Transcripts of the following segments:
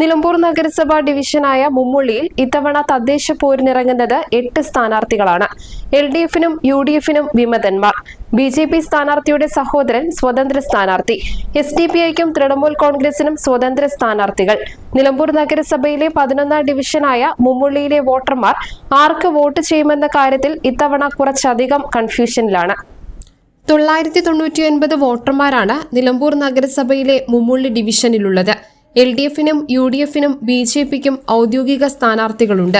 Nilambur നഗരസഭാ ഡിവിഷനായ മുമ്മുള്ളിയിൽ ഇത്തവണ തദ്ദേശ പോരിനിറങ്ങുന്നത് എട്ട് സ്ഥാനാർത്ഥികളാണ്. എൽ ഡി എഫിനും യു ഡി എഫിനും വിമതന്മാർ. ബി ജെ പി സ്ഥാനാർത്ഥിയുടെ സഹോദരൻ സ്വതന്ത്ര സ്ഥാനാർത്ഥി. എസ് ഡി പി ഐക്കും തൃണമൂൽ കോൺഗ്രസിനും സ്വതന്ത്ര സ്ഥാനാർത്ഥികൾ. നിലമ്പൂർ നഗരസഭയിലെ പതിനൊന്നാം ഡിവിഷനായ മുമ്മുള്ളിയിലെ വോട്ടർമാർ ആർക്ക് വോട്ട് ചെയ്യുമെന്ന കാര്യത്തിൽ ഇത്തവണ കുറച്ചധികം കൺഫ്യൂഷനിലാണ്. തൊള്ളായിരത്തി തൊണ്ണൂറ്റി ഒൻപത് വോട്ടർമാരാണ് നിലമ്പൂർ നഗരസഭയിലെ മുമ്മുള്ളി ഡിവിഷനിലുള്ളത്. എൽ ഡി എഫിനും യു ഡി എഫിനും ബി ജെ പിക്കും ഔദ്യോഗിക സ്ഥാനാർത്ഥികളുണ്ട്.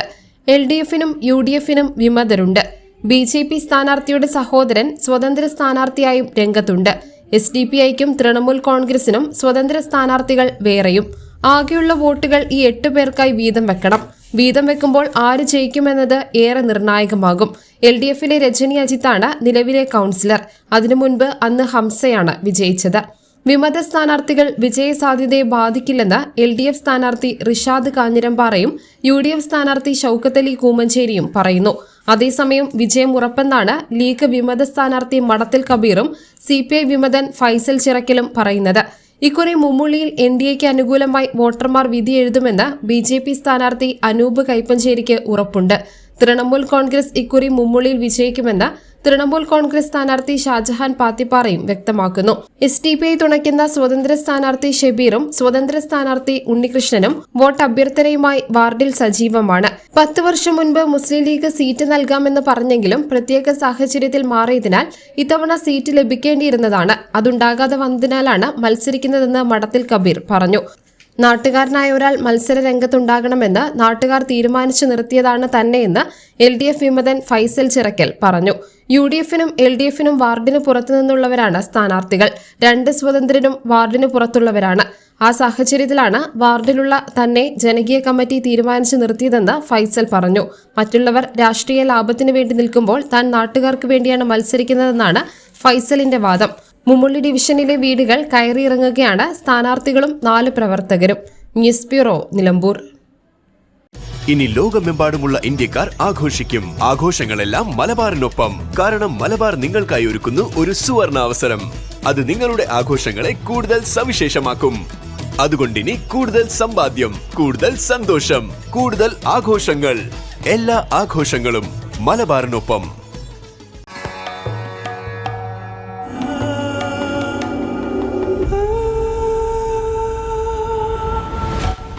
എൽ ഡി എഫിനും യു ഡി എഫിനും വിമതരുണ്ട്. ബി ജെ പി സ്ഥാനാർത്ഥിയുടെ സഹോദരൻ സ്വതന്ത്ര സ്ഥാനാർത്ഥിയായും രംഗത്തുണ്ട്. എസ് ഡി പി ഐക്കും തൃണമൂൽ കോൺഗ്രസിനും സ്വതന്ത്ര സ്ഥാനാർത്ഥികൾ വേറെയും. ആകെയുള്ള വോട്ടുകൾ ഈ എട്ട് പേർക്കായി വീതം വെക്കണം. വീതം വെക്കുമ്പോൾ ആര് ജയിക്കുമെന്നത് ഏറെ നിർണായകമാകും. എൽ ഡി എഫിലെ രജനി അജിത്താണ് നിലവിലെ കൗൺസിലർ. അതിനു മുൻപ് അന്ന് ഹംസയാണ് വിജയിച്ചത്. വിമത സ്ഥാനാർത്ഥികൾ വിജയസാധ്യതയെ ബാധിക്കില്ലെന്ന് എൽ ഡി എഫ് സ്ഥാനാർത്ഥി റിഷാദ് കാഞ്ഞിരമ്പാറയും യു ഡി എഫ് സ്ഥാനാർത്ഥി ഷൌക്കത്തലി കൂമഞ്ചേരിയും പറയുന്നു. അതേസമയം വിജയം ഉറപ്പെന്നാണ് ലീഗ് വിമത സ്ഥാനാർത്ഥി മടത്തിൽ കബീറും സി പി ഐ വിമതൻ ഫൈസൽ ചിറക്കലും പറയുന്നത്. ഇക്കുറി മുമ്മുള്ളിയിൽ എൻ ഡി എക്ക് അനുകൂലമായി വോട്ടർമാർ വിധി എഴുതുമെന്ന് ബി ജെ പി സ്ഥാനാർത്ഥി അനൂപ് കൈപ്പഞ്ചേരിക്ക് ഉറപ്പുണ്ട്. തൃണമൂൽ കോൺഗ്രസ് ഇക്കുറി മുമ്മുള്ളിയിൽ വിജയിക്കുമെന്ന് തൃണമൂൽ കോൺഗ്രസ് സ്ഥാനാർത്ഥി ഷാജഹാൻ പാത്തിപ്പാറയും വ്യക്തമാക്കുന്നു. എസ് ടി പി ഐ തുണയ്ക്കുന്ന സ്വതന്ത്ര സ്ഥാനാർത്ഥി ഷെബീറും സ്വതന്ത്ര സ്ഥാനാർത്ഥി ഉണ്ണികൃഷ്ണനും വോട്ട് അഭ്യർത്ഥനയുമായി വാർഡിൽ സജീവമാണ്. പത്ത് വർഷം മുൻപ് മുസ്ലിം ലീഗ് സീറ്റ് നൽകാമെന്ന് പറഞ്ഞെങ്കിലും പ്രത്യേക സാഹചര്യത്തിൽ മാറിയതിനാൽ ഇത്തവണ സീറ്റ് ലഭിക്കേണ്ടിയിരുന്നതാണ്. അതുണ്ടാകാതെ വന്നതിനാലാണ് മത്സരിക്കുന്നതെന്ന് മടത്തിൽ കബീർ പറഞ്ഞു. നാട്ടുകാരനായ ഒരാൾ മത്സര രംഗത്തുണ്ടാകണമെന്ന് നാട്ടുകാർ തീരുമാനിച്ചു നിർത്തിയതാണ് തന്നെയെന്ന് എൽ ഡി എഫ് വിമതൻ ഫൈസൽ ചിറക്കൽ പറഞ്ഞു. യു ഡി എഫിനും എൽ ഡി എഫിനും വാർഡിന് പുറത്തുനിന്നുള്ളവരാണ് സ്ഥാനാർത്ഥികൾ. രണ്ട് സ്വതന്ത്രരും വാർഡിന് പുറത്തുള്ളവരാണ്. ആ സാഹചര്യത്തിലാണ് വാർഡിലുള്ള തന്നെ ജനകീയ കമ്മിറ്റി തീരുമാനിച്ചു നിർത്തിയതെന്ന് ഫൈസൽ പറഞ്ഞു. മറ്റുള്ളവർ രാഷ്ട്രീയ ലാഭത്തിനു വേണ്ടി നിൽക്കുമ്പോൾ താൻ നാട്ടുകാർക്ക് വേണ്ടിയാണ് മത്സരിക്കുന്നതെന്നാണ് ഫൈസലിന്റെ വാദം. മുമ്മുള്ളി ഡിവിഷനിലെ വീടുകൾ കയറിയിറങ്ങുകയാണ് സ്ഥാനാർത്ഥികളും നാല് പ്രവർത്തകരും. News bureau Nilambur. ഇനി ലോകമെമ്പാടുമുള്ള ഇന്ത്യക്കാർ ആഘോഷിക്കും. ആഘോഷങ്ങളെല്ലാം മലബാറിനൊപ്പം. കാരണം മലബാർ നിങ്ങൾക്കായി ഒരുക്കുന്നു ഒരു സുവർണ അവസരം അത് നിങ്ങളുടെ ആഘോഷങ്ങളെ കൂടുതൽ സവിശേഷമാക്കും. അതുകൊണ്ടിനി കൂടുതൽ സമ്പാദ്യം കൂടുതൽ സന്തോഷം കൂടുതൽ ആഘോഷങ്ങൾ. എല്ലാ ആഘോഷങ്ങളും മലബാറിനൊപ്പം.